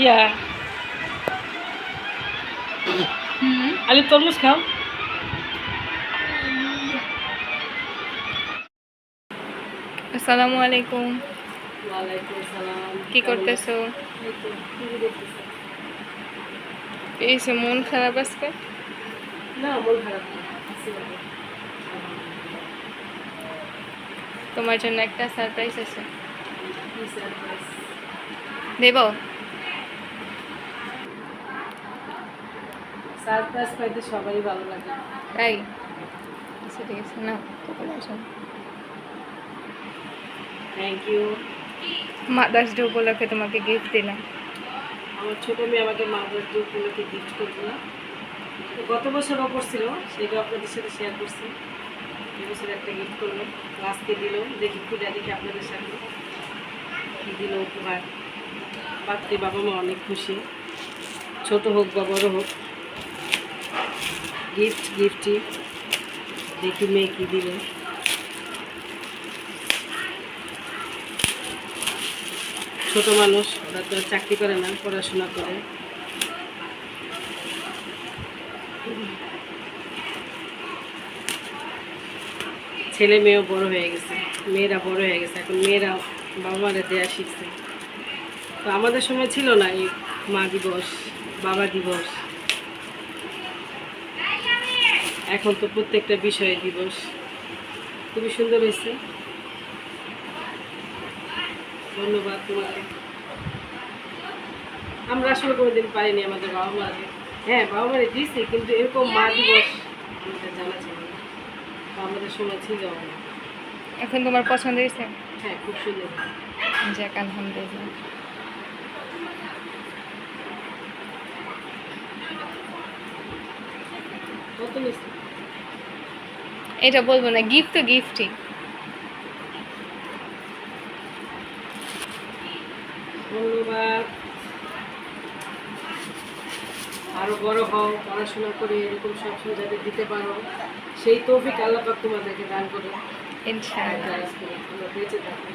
ইয়া আলু তরমুজ খাও। আসসালামু আলাইকুম। কি করতেছো? এই যে মন খারাপ আজকে? না মন খারাপ না। আছি ভালো। তোমার জন্য একটা সারপ্রাইজ আছে। দেব? সারপ্রাইজ পাইতে সবারই ভালো লাগে। তাই? আচ্ছা ঠিক আছে না কপালে আসো। থ্যাংক ইউ মাদার্স ডে উপলক্ষে তোমাকে গিফট দিলাম। আমার ছোট মেয়ে আমাকে মাদার ডে উপলক্ষে গিফট করল। তো গত বছরও করছিল সেটা আপনাদের সাথে শেয়ার করছি। এবছর একটা গিফট করল আজকে দিল দেখি খুলে দেখি আপনাদের সাথে। দিল উপহার। পাত্রী বাবা মা অনেক খুশি। ছোট হোক বা বড় হোক গিফট গিফটই দেখি মেয়ে কি দিল ছোট মানুষ, ওরা তো চাকরি করে না, পড়াশোনা করে। ছেলে মেয়েও বড় হয়ে গেছে, মেয়েরা বড় হয়ে গেছে, এখন মেয়েরা বাবা মারা দেয়া শিখছে। তো আমাদের সময় ছিল না এই মা দিবস, বাবা দিবস। এখন তো প্রত্যেকটা বিষয়ে দিবস। খুবই সুন্দর হয়েছে। ধন্যবাদ তোমাকে। আমরা আসলে কোনোদিন পাইনি আমাদের বাবা মাকে হ্যাঁ বাবা মারে দিয়েছি কিন্তু এরকম মা দিবস আমাদের জানা ছিল না। আমাদের সময় ছিল। এখন তোমার পছন্দ হয়েছে? হ্যাঁ খুব সুন্দর। যাক আলহামদুলিল্লাহ। এটা বলব না গিফট তো গিফটই ধন্যবাদ বড় হও পড়াশোনা করে এরকম সবসময় যাতে দিতে পারো সেই তৌফিক আল্লাহ পাক তোমাদেরকে দান করো ইনশাআল্লাহ। আমরা বেঁচে থাকি